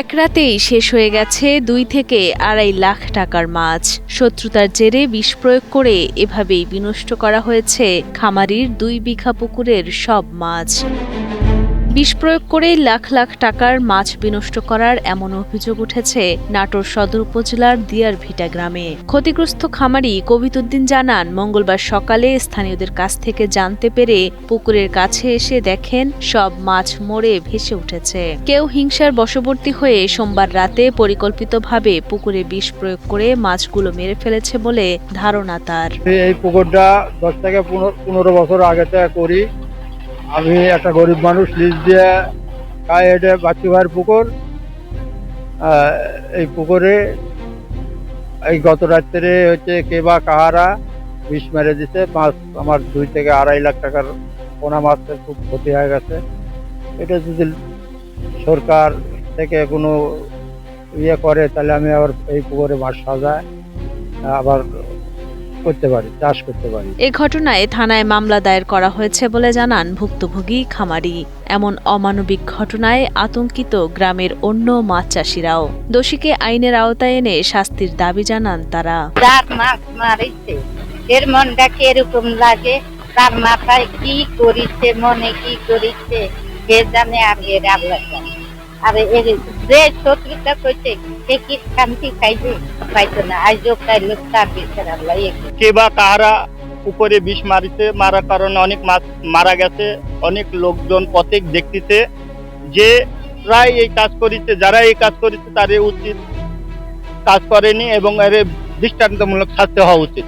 এক রাতেই শেষ হয়ে গেছে দুই থেকে আড়াই লাখ টাকার মাছ। শত্রুতার জেরে বিষ প্রয়োগ করে এভাবেই বিনষ্ট করা হয়েছে খামারির দুই বিঘা পুকুরের সব মাছ। বিষ প্রয়োগ করে লাখ লাখ টাকার মাছ বিনষ্ট করার এমন অভিযোগ উঠেছে নাটোর সদর উপজেলার দিয়ার ভিটা গ্রামে। ক্ষতিগ্রস্ত খামারি কবিতুদ্দিন জানান, মঙ্গলবার সকালে স্থানীয়দের কাছ থেকে জানতে পেরে পুকুরের কাছে এসে দেখেন, সব মাছ মরে ভেসে উঠেছে। কেউ হিংসার বশবর্তী হয়ে সোমবার রাতে পরিকল্পিতভাবে পুকুরে বিষ প্রয়োগ করে মাছগুলো মেরে ফেলেছে বলে ধারণা তার। এই পুকুরটা দশ থেকে পনেরো বছর আগে থেকে করি। আমি একটা গরিব মানুষ, লিজ দিয়ে খাই এটা বাচ্চু ভাইয়ের পুকুর এই পুকুরে এই গত রাত্রে হচ্ছে কে বা কাহারা বিষ মেরে দিছে। মাছ আমার দুই থেকে আড়াই লাখ টাকার পোনা মাছের খুব ক্ষতি হয়ে গেছে। এটা যদি সরকার থেকে কোনো ইয়ে করে, তাহলে আমি আবার এই পুকুরে মাছ সাজায়, আবার করতে পারি চাষ করতে পারি। এ ঘটনায় থানায় মামলা দায়ের করা হয়েছে বলে জানান ভুক্তভোগী খামারি। এমন অমানবিক ঘটনায় আতঙ্কিত গ্রামের অন্য মাছ চাষিরাও। দোষীকে আইনের আওতায় এনে শাস্তির দাবি জানান তারা। যার মাছ মারিছে। এর মনটা কীরকম লাগে? তার মাথায় কি করিছে মনে কি করিছে? কে জানে আমি এর আল্লাহ জানে আর এর যে শত্রুতা করছে, সে কি শান্তি খাইবে পাইতো না। আজও খাইলো তার বিচার কে বা কাহারা উপরে বিষ মারিছে, মারার কারণে অনেক মাছ মারা গেছে, অনেক লোকজন প্রত্যেক দেখতেছে। যে প্রায় এই কাজ করেছে, যারা এই কাজ করেছে তাদের উচিত কাজ করেনি এবং এর দৃষ্টান্তমূলক শাস্তি হওয়া উচিত।